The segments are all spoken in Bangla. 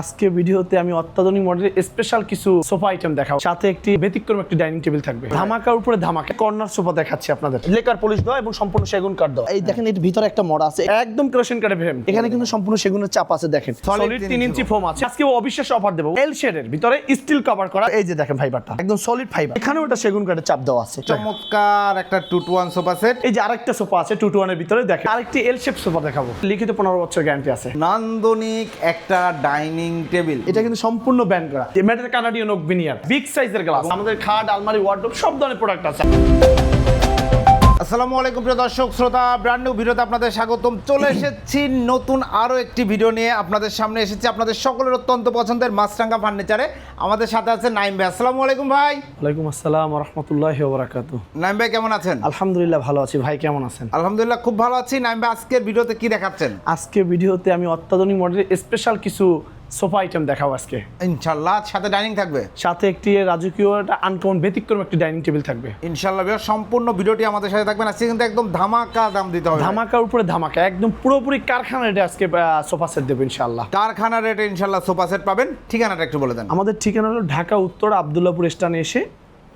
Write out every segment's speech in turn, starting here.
আজকে ভিডিওতে আমি অত্যাধুনিক মডেলের স্পেশাল কিছু সোফা আইটেম দেখাবো। সাথে একটি ব্যতিক্রম একটি ডাইনিং টেবিল থাকবে। ধামাকার উপরে ধামাকা। কর্নার সোফা দেখাচ্ছি আপনাদের। লেকার পলিশ দেওয়া এবং সম্পূর্ণ সেগুন কাঠ দেওয়া। এই দেখেন এর ভিতরে একটা মড আছে। একদম কেরোসিন কাঠের ফ্রেম এখানে কিন্তু সম্পূর্ণ সেগুনের চাপ আছে দেখেন। সলিড তিন তিন ইঞ্চি ইঞ্চি ফোম আছে। আজকে অবিশ্বাস অফার দেবো। এল শেডের ভিতরে স্টিল কভার করা। এই যে দেখেন ফাইবারটা একদম সলিড ফাইবার এখানেও একটা সেগুন কাঠের চাপ দেওয়া আছে। চমৎকার একটা two two one sofa set এই যে আরেকটা সোফা আছে টু টু ওয়ানের ভিতরে। দেখেন। আরেকটি এল শেপ সোফা দেখাবো। লিখিত পনেরো বছর গ্যারান্টি আছে। নান্দনিক একটা ডাইনিং টেবিল। এটা কিন্তু সম্পূর্ণ ব্যান করা। Metal Canadian oak veneer big সাইজের গ্লাস। আমাদের খাট আলমারি ওয়ার্ডরোব সব ধরনের প্রোডাক্ট আছে। আসসালামু আলাইকুম প্রিয় দর্শক শ্রোতা ব্র্যান্ড নিউ ভিডিওতে আপনাদের স্বাগতম। চলে এসেছি নতুন আরও একটি ভিডিও নিয়ে। আপনাদের সামনে এসেছি আপনাদের সকলের অত্যন্ত পছন্দের মাছরাঙ্গা ফার্নিচারে। আমাদের সাথে আছে নাইম ভাই। আসসালামু আলাইকুম ভাই। ওয়ালাইকুম আসসালাম রহমতুল্লাহ বরাকাতু নাইম ভাই কেমন আছেন? আলহামদুলিল্লাহ ভালো আছি। ভাই কেমন আছেন? আলহামদুলিল্লাহ খুব ভালো আছি। নাইম ভাই আজকের ভিডিওতে কি দেখাচ্ছেন? আজকে ভিডিওতে আমি অত্যাধুনিক মডেলের স্পেশাল কিছু সোফা আইটেম দেখাও আজকে। ইনশাল্লাহ সাথে ডাইনিং থাকবে। সাথে একটি রাজকীয় একটা আনকমন ব্যতিক্রম একটি ডাইনিং টেবিল থাকবে। ইনশাল্লাহ ভাইয়া সম্পূর্ণ ভিডিওটি আমাদের সাথে থাকবেন। আজকে কিন্তু একদম ধামাকা দাম দিতে হবে। ধামাকার উপরে ধামাকা একদম পুরোপুরি কারখানা রেটে আজকে সোফা সেট দেবো ইনশাল্লাহ কারখানা রেটে ইনশাল্লাহ সোফা সেট পাবেন। ঠিকানাটা একটু বলে দেন। আমাদের ঠিকানা হলো ঢাকা উত্তর আবদুল্লাপুর স্টানে এসে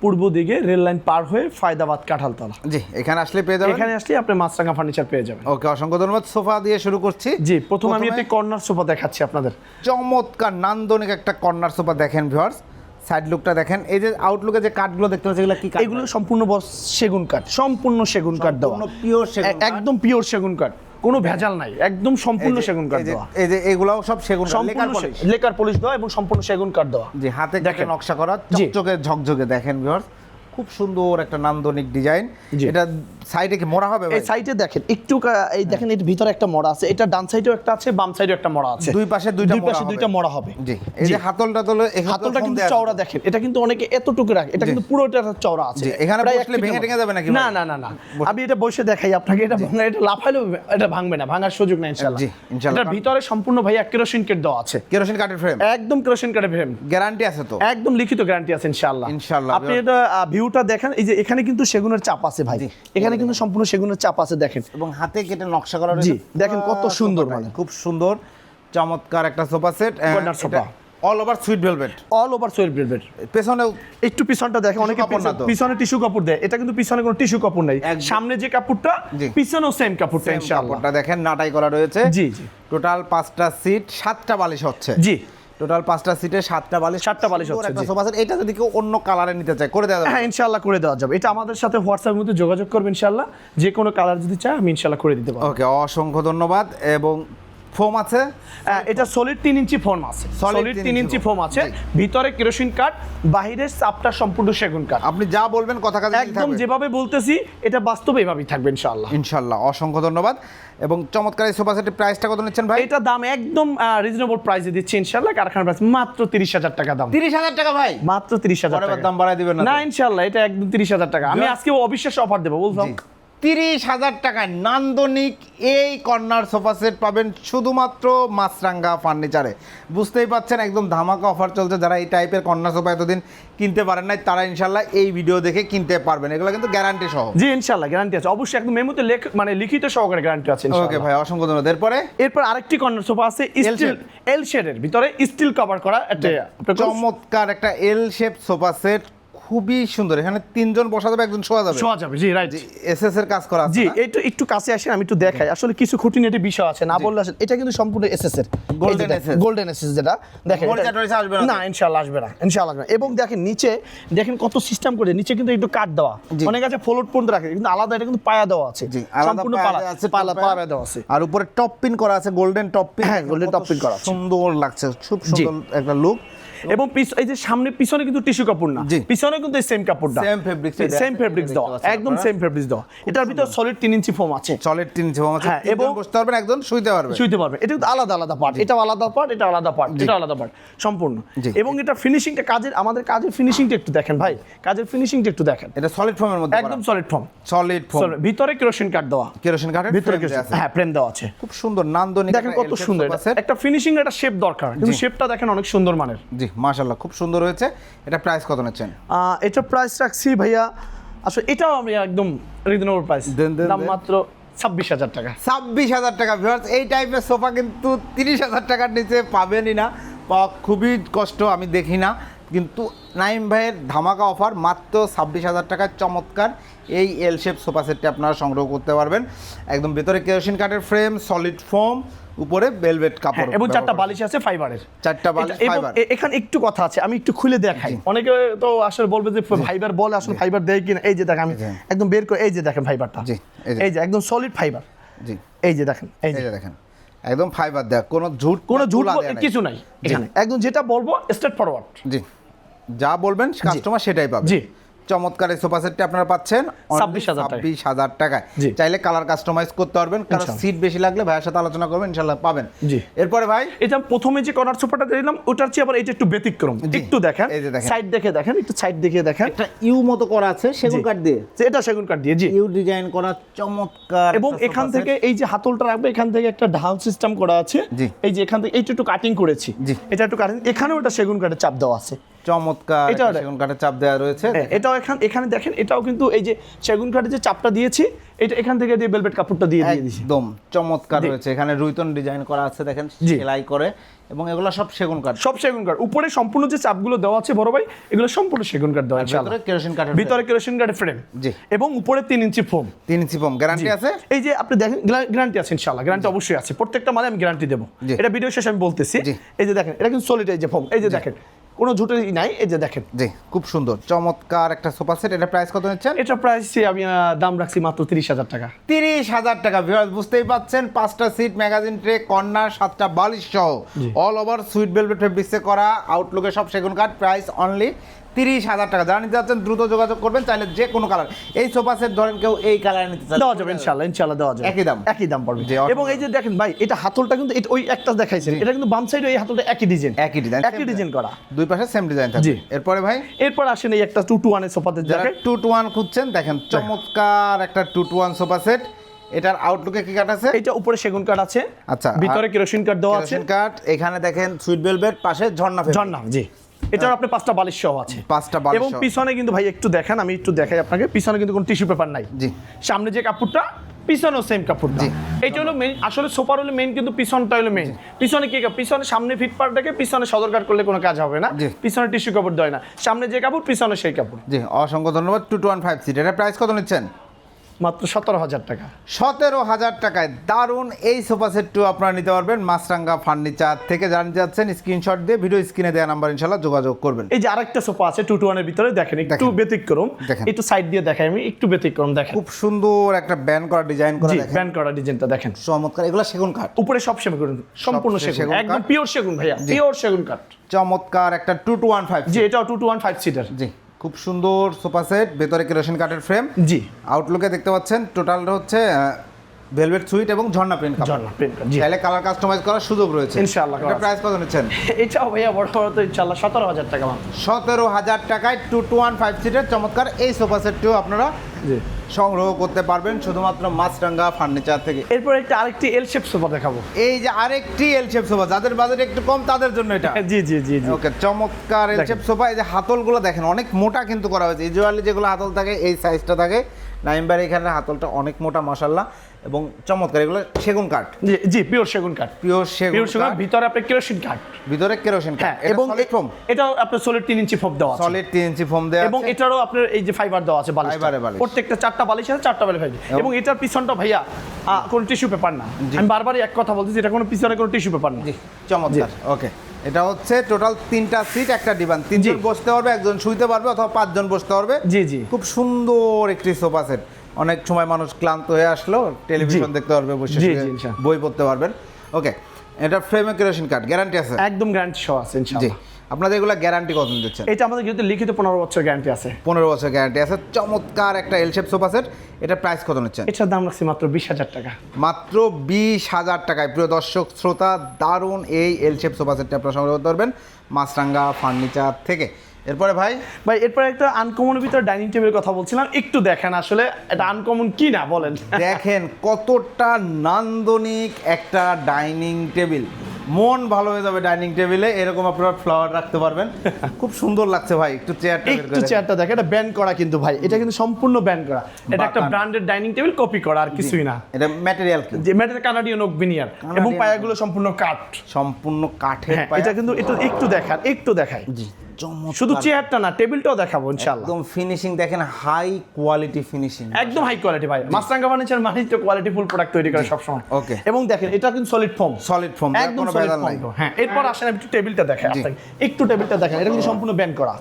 পূর্ব দিকে রেল লাইন পার হয়ে ফায়দাবাদ কাঁঠালতলা। জি এখানে আসলে পেয়ে যাবেন। এখানে আসলে আপনি মাছরাঙা ফার্নিচার পেয়ে যাবেন। ওকে অসংখ্য ধন্যবাদ। সোফা দিয়ে শুরু করছি। জি প্রথম আমি একটি কর্নার সোফা দেখাচ্ছি আপনাদের। চমৎকার নান্দনিক একটা কর্নার সোফা দেখেন ভিউয়ার্স সাইড লুকটা দেখেন। এই যে আউটলুকে যে কাঠগুলো দেখতে পাচ্ছি এগুলো কি এগুলো সম্পূর্ণ সেগুন কাঠ সম্পূর্ণ সেগুন কাঠ দেওয়া। পিওর সেগুন একদম পিওর সেগুন কাঠ। কোনো ভেজাল নাই একদম সম্পূর্ণ সেগুন কাঠ দেওয়া এই যে এগুলাও সব সেগুন সম্পূর্ণ লেকার পলিশ দেওয়া এবং সম্পূর্ণ সেগুন কাঠ দেওয়া জি হাতে দেখেন দেখেন। নকশা করা। চকচকে ঝকঝকে দেখেন ভিউয়ার্স খুব সুন্দর একটা নান্দনিক ডিজাইন। এটা সাইডে কি মোড়া হবে এই সাইডে দেখেন একটু এই দেখেন এর ভিতরে একটা মরা আছে। এটা ডান সাইডেও একটা আছে বাম সাইডেও একটা আছে। দুই পাশে দুইটা দুই পাশে দুইটা হবে। জি এই যে জি। হাতল টাতল তো হাতলটা কিন্তু চওড়া দেখেন। এটা কিন্তু অনেকে এতটুকু রাখে। এটা কিন্তু পুরোটা চওড়া আছে। এখানে বসলে ভেঙে। যাবে নাকি না না না না। আমি এটা বসে দেখাই আপনাকে। এটা ভাঙা এটা লাফাইলেও এটা ভাঙবে না ভাঙার সুযোগ নাই ইনশাআল্লাহ। জি, ইনশাআল্লাহ। এটার ভিতরে সম্পূর্ণ ভাইয়া কেরোসিন কেট দেওয়া আছে। কেরোসিন কাঠের ফ্রেম একদম কেরোসিন কাঠের ফ্রেম গ্যারান্টি আছে তো? একদম লিখিত গ্যারান্টি আছে ইনশাআল্লাহ। ইনশাআল্লাহ। আপনি এটা ভিউটা দেখেন এই যে এখানে কিন্তু সেগুনের চাপ আছে ভাই। এখানে কিন্তু সম্পূর্ণ সেগুনের চাপ আছে দেখেন। এবং হাতে কেটে নকশা করা জি, দেখেন কত সুন্দর মানে। খুব সুন্দর চমৎকার একটা sofa set sofa। All over sweet velvet all over swell velvet পেছনেও একটু পিছনটা দেখে অনেকে? পিছনে- পিছনে টিস্যু কাপড় দেয়। এটা কিন্তু পিছনে কোনো টিস্যু কাপড় নাই। সামনে যে কাপড়টা পিছনেও সেম কাপড়টা ইনশাআল্লাহ। কাপড়টা দেখেন নাটাই করা রয়েছে। জি, জি। টোটাল পাঁচটা সিট সাতটা বালিশ হচ্ছে। জি। টোটাল পাঁচটা সিটে সাতটা বালিশ সাতটা বালিশ হচ্ছে, একটা সোফা সেট এটা যদি কেউ অন্য কালারে নিতে চায় করে দেওয়া যাবে। হ্যাঁ ইনশাআল্লাহ করে দেওয়া যাবে। এটা আমাদের সাথে হোয়াটসঅ্যাপের মধ্যে যোগাযোগ করবে ইনশাআল্লাহ। যে কোনো কালার যদি চায় আমি ইনশাআল্লাহ করে দিতে পারব। ওকে অসংখ্য ধন্যবাদ এবং ফোম আছে? এটা সলিড তিন ইঞ্চি ফোম আছে। সলিড তিন ইঞ্চি ফোম। আছে। ভিতরে কেরোসিন কাঠ বাহিরের চাপটা সম্পূর্ণ সেগুন কাঠ। আপনি যা বলবেন কথা কাজে একদম যেভাবে বলতেছি এটা বাস্তবে এভাবেই থাকবে ইনশাআল্লাহ। ইনশাল্লাহ অসংখ্য ধন্যবাদ। এবং চমৎকার এই সোফা সেটের প্রাইসটা কত নিচ্ছেন ভাই? এটা দাম একদম রিজনেবল প্রাইসে দিচ্ছি ইনশাআল্লাহ। কারখানার প্রাইস মাত্র তিরিশ হাজার টাকা দাম। তিরিশ হাজার টাকা ভাই? মাত্র তিরিশ হাজার পরের বার টাকা। দাম বাড়ায় দিবেন না? না ইনশাআল্লাহ এটা একদম তিরিশ হাজার টাকা। আমি আজকে অবিশ্বাস অফার দেবো বলতাম তিরিশ হাজার টাকায় নান্দনিক এই কর্নার সোফা সেট পাবেন শুধুমাত্র মাছরাঙ্গা ফার্নিচারে। বুঝতেই পাচ্ছেন একদম ধামাকা অফার চলছে যারা এই টাইপের কর্নার সোফা এতদিন কিনতে পারেন নাই তারা ইনশাল্লাহ এই ভিডিও দেখে কিনতে পারবেন। এগুলো কিন্তু গ্যারান্টি সহ। জি ইনশাল্লাহ গ্যারান্টি আছে। অবশ্যই একদম মেমোতে লেখ মানে লিখিত সহকারে গ্যারান্টি আছে ওকে ভাই অসংখ্য ধন্যবাদ। এরপরে? এরপর আরেকটি কর্নার সোফা আছে স্টিল এল শেডের ভিতরে স্টিল কভার করা একটা চমৎকার একটা এল শেপ সোফা সেট। খুবই সুন্দর। এখানে তিনজন বসা যাবে একজন শোয়া যাবে। শোয়া যাবে জি রাইট এস এস এর কাজ করা জি? একটু একটু কাছে আসেন আমি একটু দেখাই। আসলে কিছু খুঁটিনাটি বিষয় আছে না বললে আসলে এটা কিন্তু সম্পূর্ণ এসএস এর। Golden SS গোল্ডেন এসএস যেটা দেখেন আসবে না ইনশাআল্লাহ আসবে না ইনশাআল্লাহ আসবে। এবং দেখেন নিচে দেখেন কত সিস্টেম করে নিচে কিন্তু একটু কাট দেওয়া। অনেক আছে ফ্লোট পর্যন্ত রাখে কিন্তু আলাদা এটা কিন্তু পায়া দেওয়া আছে। সম্পূর্ণ পায়া পালা আছে পালা পায়া দেওয়া আছে। আর উপরে টপ পিন করা আছে গোল্ডেন টপ পিন হ্যাঁ, গোল্ডেন টপ পিন করা আছে। সুন্দর লাগছে খুব সুন্দর একটা লুক এবং এই যে সামনে পিছনে কিন্তু টিস্যু কাপড় না। পিছনে কিন্তু সেম কাপড়টা। সেম ফেব্রিক্স দেখতে দেওয়া পাচ্ছেন একদম সেম ফেব্রিক্স দেওয়া। এটার ভিতর সলিড তিন ইঞ্চি ফোম আছে। সলিড তিন জমা আছে হ্যাঁ, এবং বসতে পারবেন একজন শুইতে পারবে। শুইতে পারবে। এটা কিন্তু আলাদা আলাদা পার্ট এটা আলাদা পার্ট এটা আলাদা পার্ট এটা আলাদা পার্ট সম্পূর্ণ। এবং এটা ফিনিশিংটা কাজের আমাদের কাজের ফিনিশিংটা একটু দেখেন ভাই। কাজের ফিনিশিংটা একটু দেখেন। এটা সলিড ফর্মের মধ্যে একদম সলিড ফর্ম সলিড ফর্ম ভিতরে কেরোসিন কাঠ দেওয়া। কেরোসিন কাঠের ভিতরে। হ্যাঁ ফ্রেম দেওয়া আছে। খুব সুন্দর নান্দনিক দেখেন কত সুন্দর। একটা ফিনিশিং একটা শেপ দরকার। কিন্তু শেপটা দেখেন অনেক সুন্দর মানের। জি। মাশাআল্লাহ খুব সুন্দর হয়েছে। এটা প্রাইস কত নিচ্ছেন? এটা প্রাইস রাখছি ভাইয়া আসলে এটাও আমি একদম রিজনেবল প্রাইস দাম মাত্র ছাব্বিশ হাজার টাকা। ছাব্বিশ হাজার টাকা ভিউয়ার্স এই টাইপের সোফা কিন্তু তিরিশ হাজার টাকার নিচে পাবেনই না। পাওয়া খুবই কষ্ট আমি দেখি না। কিন্তু নাইম ভাইয়ের ধামাকা অফার মাত্র ছাব্বিশ হাজার টাকার চমৎকার। এই এল শেপ সোফা সেটটি আপনারা সংগ্রহ করতে পারবেন। একদম ভেতরে কেরোসিন কাঠের ফ্রেম সলিড ফোম উপরে বেলভেট কাপড় হ্যাঁ, এবং চারটা বালিশ আছে ফাইবারের চারটা বালিশ ফাইবার এখানে একটু কথা আছে আমি একটু খুলে দেখাই। অনেকে তো আসলে বলবে যে ফাইবার বলে আসলে ফাইবার দেয় কিনা। এই যে দেখেন আমি একদম বের করে এই যে দেখেন ফাইবারটা জি, এই যে। একদম সলিড ফাইবার জি। এই যে দেখেন এই যে। দেখেন একদম ফাইবার দেয়া কোনো ঝুট কোনো ঝুট। কিছু নাই এখানে। একদম যেটা বলব স্ট্রেট ফরওয়ার্ড জি। যা বলবেন কাস্টমার সেটাই পাবে। জি। চমৎকার এই সোফা সেটটি আপনারা পাচ্ছেন। 26,000 টাকায়। ছাব্বিশ হাজার টাকায়। চাইলে কালার কাস্টমাইজ করতে পারবেন কারণ সিট বেশি লাগলে ভাইয়ের সাথে আলোচনা করবেন ইনশাল্লাহ পাবেন। জি। এরপরে ভাই? এটা প্রথমে যে কর্নার সোফাটা দিলাম ওটার চেয়ে আবার এটা একটু ব্যতিক্রম। একটু দেখেন এই। সাইড দেখে দেখেন একটু সাইড দেখে দেখেন। একটা ইউ মতো করা আছে সেগুন। কাঠ দিয়ে। যে এটা সেগুন কাঠ দিয়ে জি। ইউ ডিজাইন করা চমৎকার এবং এখান থেকে এই যে হাতলটা রাখবে এখান থেকে একটা ঢাল সিস্টেম করা আছে। এই যে এখান থেকে এইটা একটু কাটিং করেছি। এটা একটু কাটিং এখানেও এটা সেগুন কাঠের চাপ দেওয়া আছে। চমৎকার সেগুন কাঠের চাপ দেওয়া রয়েছে। হ্যাঁ, এটাও এখান এখানে দেখেন এটাও কিন্তু এই যে সেগুন কাঠের যে চাপটা দিয়েছি এটা এখান থেকে দিয়ে বেলভেট কাপড়টা দিয়ে দিয়ে দিয়েছি। একদম চমৎকার রয়েছে। এখানে রুইতন ডিজাইন করা আছে দেখেন সেলাই করে এবং এগুলো সব সেগুন কাঠ। সব সেগুন কাঠ। উপরে সম্পূর্ণ যে চাপগুলো দেওয়া আছে বড় ভাই এগুলো সম্পূর্ণ সেগুন কাঠ দেওয়া ইনশাআল্লাহ। ভিতরে কেরোসিন কাঠের ভিতরে কেরোসিন কাঠের ফ্রেম জি। এবং উপরে তিন ইঞ্চি ফোম। তিন ইঞ্চি ফোম। গ্যারান্টি আছে? এই যে আপনি দেখেন গ্যারান্টি আছে ইনশাআল্লাহ। গ্যারান্টি অবশ্যই আছে। প্রত্যেকটা মালে আমি গ্যারান্টি দেবো। এটা ভিডিও শেষে আমি বলতেছি। এই যে দেখেন এটা কিন্তু সলিড এই যে ফোম। এই যে দেখেন কোনো ঝুটেই নাই। এই যে দেখেন। জি খুব সুন্দর। চমৎকার একটা সোফা সেট। এটা প্রাইস কত নিচ্ছেন? এটা প্রাইস আমি দাম রাখছি মাত্র তিরিশ হাজার টাকা। তিরিশ হাজার টাকা ভিউয়ার্স বুঝতেই পাচ্ছেন পাঁচটা সিট ম্যাগাজিন ট্রে কর্নার সাতটা বালিশ সহ। অল ওভার সুইট ভেলভেট ফেব্রিক্সে করা আউটলুকে সব সেগুন কাঠ প্রাইস অনলি তিরিশ হাজার টাকা। যারা নিতে যাচ্ছেন দ্রুত যোগাযোগ করবেন চাইলে যে কোনো কালার এই সোফা সেট ধরেন কেউ এই কালার নিতে চান দেওয়া যাবে ইনশাআল্লাহ ইনশাআল্লাহ দেওয়া যাবে। একই দাম? একই দাম পড়বে। এবং এই যে দেখেন ভাই এটা হাতলটা কিন্তু ওই একটা দেখাইছেন। এটা কিন্তু বাম সাইডে এই হাতলটা একই ডিজাইন একই ডিজাইন একই ডিজাইন করা। দুই পাশে সেম ডিজাইন থাকবে। এরপরে ভাই? এরপর আসেন এই একটা টু টু ওয়ানের সোফাতে যারা দেখেন টু টু ওয়ান খুঁজছেন দেখেন চমৎকার একটা two two one sofa set এটার আউটলুকে কি কাঠ আছে? এটা উপরে সেগুন কাঠ আছে। আচ্ছা, ভিতরে কেরোসিন কাঠ দেওয়া আছে। কেরোসিন কাঠ এখানে দেখেন সুইট ভেলভেট পাশে ঝর্ণা। ঝর্ণা জি। এটার আপনি পাঁচটা বালিশ সহ আছে। পাঁচটা বালিশ এবং পিছনে কিন্তু ভাই একটু দেখেন আমি একটু দেখাই আপনাকে পিছনে কিন্তু কোনো টিস্যু পেপার নাই। জি। সামনে যে কাপড়টা পিছনেও সেম কাপড় জি। এইটা হলো মেইন আসলে সোফার হলো মেইন কিন্তু পিছনটা হলো মেইন পিছনে কি? পিছনে সামনে ফিট পার্টটাকে পিছনে সদরকার করলে কোনো কাজ হবে না। পিছনে টিস্যু কাপড় দেয় না। সামনে যে কাপড় পিছনে সেই কাপড়। জি অসংখ্য ধন্যবাদ। Two two one five seat এটা প্রাইস কত নিচ্ছেন? মাত্র সতেরো হাজার টাকা। সতেরো হাজার টাকায় দারুণ এই সোফা সেটটু আপনারা নিতে পারবেন। মাছরাঙ্গা ফার্নিচার থেকে জানতে যাচ্ছেন স্ক্রিনশট দিয়ে ভিডিও স্ক্রিনে দেওয়া নাম্বার ইনশাল্লাহ যোগাযোগ করবেন। এই যে আরেকটা সোফা আছে টু টু ওয়ানের ভিতরে দেখেন একটু ব্যতিক্রম। দেখেন। একটু সাইড দিয়ে দেখাই আমি একটু ব্যতিক্রম দেখেন। খুব সুন্দর একটা ব্যান করা ডিজাইন করা দেখেন। ব্যান্ড করা ডিজাইনটা দেখেন। চমৎকার। এগুলো সেগুন কাঠ। উপরে সব সেগুন সম্পূর্ণ সেগুন। একদম পিওর সেগুন ভাইয়া। পিওর সেগুন কাঠ। চমৎকার একটা টু টু ওয়ান ফাইভ জি এটাও two two one five seater জি। খুব সুন্দর সোফা সেট ভেতরে কেরোসিন কাঠের ফ্রেম জি। আউটলুকে দেখতে পাচ্ছেন টোটালটা হচ্ছে ভেলভেট সুইট এবং ঝর্ণা প্রিন্ট ঝর্ণা প্রিন্ট জি। তাহলে কালার কাস্টমাইজ করার সুযোগ রয়েছে। ইনশাআল্লাহ এটা। প্রাইস কত নিচ্ছেন? এটাও ভাইয়া বড় বড় তো ইনশাআল্লাহ সতেরো হাজার টাকা মাত্র। সতেরো হাজার টাকায় টু টু ওয়ান ফাইভ সিটের চমৎকার। এই সোফা সেটটিও আপনারা সংগ্রহ করতে পারবেন শুধুমাত্র মাছরাঙ্গা ফার্নিচার থেকে। এরপর একটা আরেকটি এল শেপ সোফা দেখাবো। এই যে আরেকটি এল শেপ সোফা যাদের বাজেট একটু কম তাদের জন্য এটা। জি জি জি জি। ওকে চমৎকার এল শেপ সোফা এই যে হাতলগুলো দেখেন অনেক মোটা কিন্তু করা হয়েছে। ইউজুয়ালি যেগুলো হাতল থাকে এই সাইজটা থাকে। নাইমবার এখানে হাতলটা অনেক মোটা মশাল্লা এবং চমৎকার এগুলো সেগুন কাঠ। জি পিওর সেগুন কাঠ। পিওর সেগুন পিওর সেগুন ভিতরে আপনার কেরোসিন কাঠ। ভিতরে কেরোসিন হ্যাঁ কাঠ এবং এবং ফোম এটাও আপনার সলিড তিন ইঞ্চি ফোম দেওয়া আছে। সলিড তিন ইঞ্চি ফোম দেওয়া এবং এটারও আপনার এই যে ফাইবার দেওয়া আছে বালিশ ফাইবারে বালিশ। প্রত্যেকটা চারটা বালিশ আছে চারটা বালিশ ফাইবার এবং এটার পিছনটা ভাইয়া কোনো টিস্যু পেপার না। আমি বারবারই এক কথা বলতেছি এটা কোনো পিছনে কোনো টিস্যু পেপার না। জি চমৎকার। ওকে এটা হচ্ছে টোটাল তিনটা সিট একটা ডিভান তিনজন। বসতে পারবে একজন শুইতে পারবে অথবা পাঁচজন বসতে পারবে। জি জি। খুব সুন্দর একটি সোফা সেট অনেক সময় মানুষ ক্লান্ত হয়ে আসলো টেলিভিশন দেখতে পারবে বসে। বই পড়তে পারবেন। ওকে এটা ফ্রেমে কেরোসিন কার্ড গ্যারান্টি আছে? একদম গ্যারান্টি সহ আছে ইনশাআল্লাহ। আপনাদের এগুলো গ্যারান্টি কত দিচ্ছেন? এটা আমাদের যেহেতু লিখিত পনেরো বছর গ্যারান্টি আছে। পনেরো বছর গ্যারান্টি আছে। চমৎকার একটা এল শেপ সোফা সেট এটা প্রাইস কত নিচ্ছেন? এটার দাম রাখছি মাত্র বিশ হাজার টাকা। মাত্র বিশ হাজার টাকায়। প্রিয় দর্শক শ্রোতা দারুণ এই এল শেপ সোফা সেটটা আপনারা সংগ্রহ করতে পারবেন। মাছরাঙ্গা ফার্নিচার থেকে। এরপরে ভাই? ভাই এরপরে একটা আনকমনের ভিতরে ডাইনিং টেবিলের কথা বলছিলাম। একটু দেখেন আসলে এটা আনকমন কি না বলেন। দেখেন কতটা নান্দনিক একটা ডাইনিং টেবিল মন ভালো হয়ে যাবে ডাইনিং টেবিলে এরকম আপনারা ফ্লাওয়ার রাখতে পারবেন। খুব সুন্দর লাগছে ভাই একটু চেয়ারটা একটু চেয়ারটা দেখে এটা ব্যান্ড করা কিন্তু ভাই। এটা কিন্তু সম্পূর্ণ ব্যান্ড করা। এটা একটা। ব্র্যান্ডেড ডাইনিং টেবিল কপি করা আর কিছুই না। এটা ম্যাটেরিয়াল কি? যে ম্যাটের কানাডিয়ান ওক বিনিয়ার এবং পায়াগুলো সম্পূর্ণ কাঠ। সম্পূর্ণ কাঠের হ্যাঁ পায়া। এটা কিন্তু একটু একটু দেখান একটু দেখাই। জি। শুধু চেয়ারটা না টেবিলটাও দেখাবো ইনশাআল্লাহ। একদম ফিনিশিং দেখেন হাই কোয়ালিটি ফিনিশিং একদম হাই কোয়ালিটি ভাই। মাছরাঙ্গা ফার্নিচার মানে তো কোয়ালিটি ফুল প্রোডাক্ট তৈরি করে সবসময়। Okay. এবং দেখেন এটা কিন্তু সলিড ফোম সলিড ফোম একদম সলিড ফোম হ্যাঁ এরপর আসেন একটু টেবিলটা। আপনাকে। একটু টেবিলটা দেখেন এটা কিন্তু সম্পূর্ণ ব্যান্ড করা।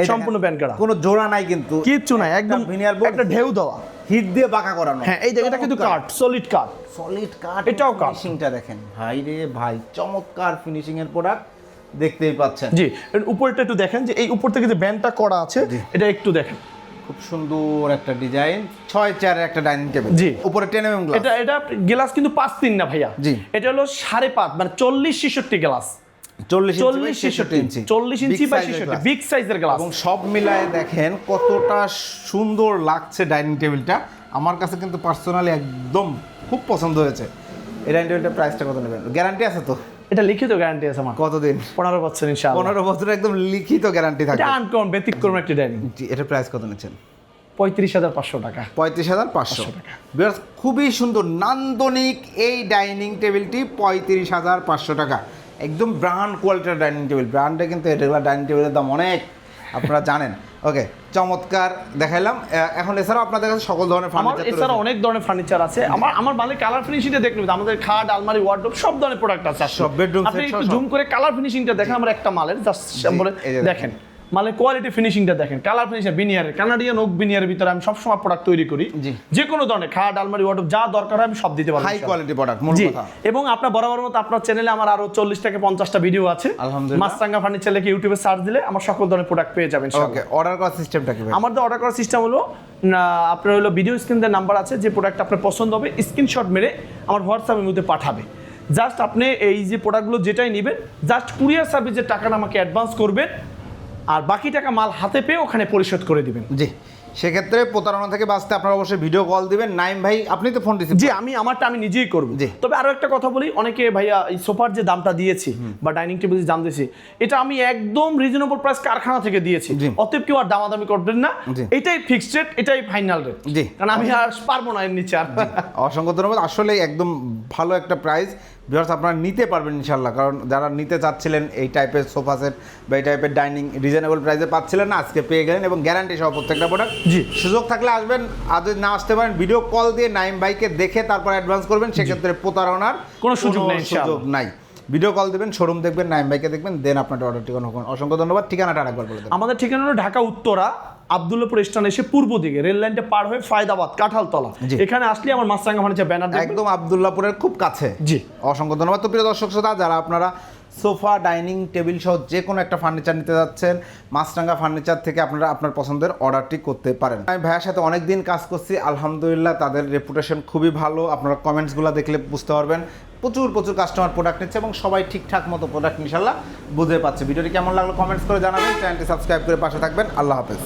এই সম্পূর্ণ দেখেন, ব্যান্ড করা। কোনো জোড়া নাই কিন্তু। কিচ্ছু নাই একদম veneer board। একটা ঢেউ দেওয়া। হিট দিয়ে বাঁকা করানো। হ্যাঁ এই দেখেন এটা কিন্তু কাঠ সলিড কাঠ সলিড কাঠ এটাও কাঠ। ফিনিশিংটা দেখেন। ভাই রে ভাই চমৎকার ফিনিশিং এর প্রোডাক্ট দেখতেই পাচ্ছেন। জি উপরটা একটু দেখেন যে এই উপর থেকে যে ব্যান্ডটা করা আছে এটা একটু দেখেন। খুব সুন্দর একটা ডিজাইন ছয় চারের একটা ডাইনিং টেবিল। জি। উপরে টেন এম গ্লাস এটা এটা গ্লাস কিন্তু পাঁচ তিন না ভাইয়া? জি। এটা হলো সাড়ে পাঁচ মানে চল্লিশ ছেষট্টি গ্লাস। চল্লিশ ছেষট্টি ইঞ্চি। চল্লিশ ইঞ্চি বা ছেষট্টি বিগ সাইজের গ্লাস এবং সব মিলায় দেখেন কতটা সুন্দর লাগছে ডাইনিং টেবিলটা। আমার কাছে কিন্তু পার্সোনালি একদম খুব পছন্দ হয়েছে। এই ডাইনিং প্রাইসটা কত নেবেন? গ্যারান্টি আছে তো? এটা লিখিত গ্যারান্টি আছে আমার। কতদিন? পনেরো বছর ইনশাআল্লাহ। পনেরো বছর একদম লিখিত গ্যারান্টি এটা থাকবে আনকম ব্যতিক্রম একটি ডাইনিং জি এটা প্রাইস কত নিচ্ছেন? পঁয়ত্রিশ হাজার পাঁচশো টাকা। পঁয়ত্রিশ হাজার পাঁচশো। বিয়ার্স খুবই সুন্দর নান্দনিক এই ডাইনিং টেবিলটি পঁয়ত্রিশ হাজার পাঁচশো টাকা। একদম ব্র্যান্ড কোয়ালিটির ডাইনিং টেবিল ব্র্যান্ডে কিন্তু রেগুলার ডাইনিং টেবিলের দাম অনেক। আপনারা জানেন। ওকে চমৎকার দেখাইলাম। এখন এছাড়াও আপনাদের কাছে সকল ধরনের ফার্নিচার এছাড়া অনেক ধরনের ফার্নিচার আছে। আমার আমার মালে কালার ফিনিশিংটা হবে আমাদের খাট আলমারি ওয়ার্ডরোব সব ধরনের প্রোডাক্ট আছে। সব বেডরুম আপনি একটু জুম করে কালার ফিনিশিংটা দেখেন। আমার একটা মালের জাস্ট বলে দেখেন। মালের কোয়ালিটি ফিনিশিংটা দেখেন কালার ফিনিশিং বিনিয়ারের কানাডিয়ান ওক বিনিয়ারের ভিতরে আমি সবসময় প্রোডাক্ট তৈরি করি। জি। যে কোনো ধরনের খাট আলমারি ওয়ার্ডরোব যা দরকার হয় আমি সব দিতে পারি হাই কোয়ালিটি প্রোডাক্ট মূল কথা। এবং আপনার বরাবর মতো আপনার চ্যানেলে আমার আরও চল্লিশ থেকে পঞ্চাশটা ভিডিও আছে। আলহামদুলিল্লাহ। মাছরাঙ্গা ফার্নিচার লিখে ইউটিউবে সার্চ দিলে আমার সকল ধরনের প্রোডাক্ট পেয়ে যাবেন ওকে অর্ডার করার সিস্টেমটা কি ভাই? আমাদের অর্ডার করার সিস্টেম হলো আপনার হলো ভিডিও স্ক্রিনের নাম্বার আছে যে প্রোডাক্ট আপনার পছন্দ হবে স্ক্রিনশট মেরে আমার হোয়াটসঅ্যাপের মধ্যে পাঠাবে। জাস্ট আপনি এই যে প্রোডাক্টগুলো যেটাই নেবেন জাস্ট কুরিয়ার সার্ভিসের টাকাটা আমাকে অ্যাডভান্স করবেন আর বাকি টাকা মাল হাতে পেয়ে ওখানে পরিশোধ করে দিবেন। জি সেক্ষেত্রে প্রতারণা থেকে বাঁচতে আপনারা অবশ্যই ভিডিও কল দিবেন। নাইম ভাই আপনি তো ফোন রিসিভ জি আমি আমারটা আমি নিজেই করব। জি। তবে আরও একটা কথা বলি অনেকে ভাইয়া এই সোফার যে দামটা দিয়েছি বা ডাইনিং টেবিল যে দাম দিয়েছি এটা আমি একদম রিজনেবল প্রাইস কারখানা থেকে দিয়েছি। অতএব কেউ আর দামাদামি করবেন না। এটাই ফিক্সড রেট এটাই ফাইনাল রেট জি। কারণ আমি আর পারব না এর নিচে আর। অসংখ্য ধন্যবাদ। আসলে একদম ভালো একটা প্রাইস ভিউয়ার্স আপনারা নিতে পারবেন ইনশাল্লাহ কারণ যারা নিতে চাচ্ছিলেন এই টাইপের সোফা সেট বা এই টাইপের ডাইনিং রিজনেবল প্রাইসে পাচ্ছিলেন না আজকে পেয়ে গেলেন এবং গ্যারান্টি সহ প্রত্যেকটা প্রোডাক্ট জি। সুযোগ থাকলে আসবেন আর যদি না আসতে পারেন ভিডিও কল দিয়ে নাইম ভাইকে দেখে তারপর অ্যাডভান্স করবেন সেক্ষেত্রে প্রতারণার কোনো সুযোগ নেই, সুযোগ নাই। ভিডিও কল দেবেন শোরুম দেখবেন নাইম ভাইকে দেখবেন দেন আপনার অর্ডারটি কোনো অসংখ্য ধন্যবাদ ঠিকানাটা আরেকবার বলে দেবেন আমাদের ঠিকানা হলো ঢাকা উত্তরা আবদুল্লাপুর স্টেশন এসে পূর্ব দিকে রেল লাইনটা পার হয়ে ফায়দাবাদ কাঁঠালতলা। এখানে আসলে আমার মাছরাঙ্গা ফার্নিচার ব্যানার একদম আবদুল্লাপুরের খুব কাছে। জি। অসংখ্য ধন্যবাদ। তো প্রিয় দর্শক শ্রোতা যারা আপনারা সোফা ডাইনিং টেবিল সহ যে কোনো একটা ফার্নিচার নিতে যাচ্ছেন মাছরাঙ্গা ফার্নিচার থেকে আপনারা আপনার পছন্দের অর্ডারটি করতে পারেন। আমি ভাইয়ের সাথে অনেক দিন কাজ করছি আলহামদুলিল্লাহ তাদের রেপুটেশন খুবই ভালো। আপনারা কমেন্টসগুলো দেখলে বুঝতে পারবেন। প্রচুর প্রচুর কাস্টমার প্রোডাক্ট নিচ্ছে এবং সবাই ঠিকঠাক মতো প্রোডাক্ট ইনশাল্লাহ বুঝতে পারছে ভিডিওটি কেমন লাগল কমেন্টস করে জানাবেন। চ্যানেলটি সাবস্ক্রাইব করে পাশে থাকবেন। আল্লাহ হাফেজ।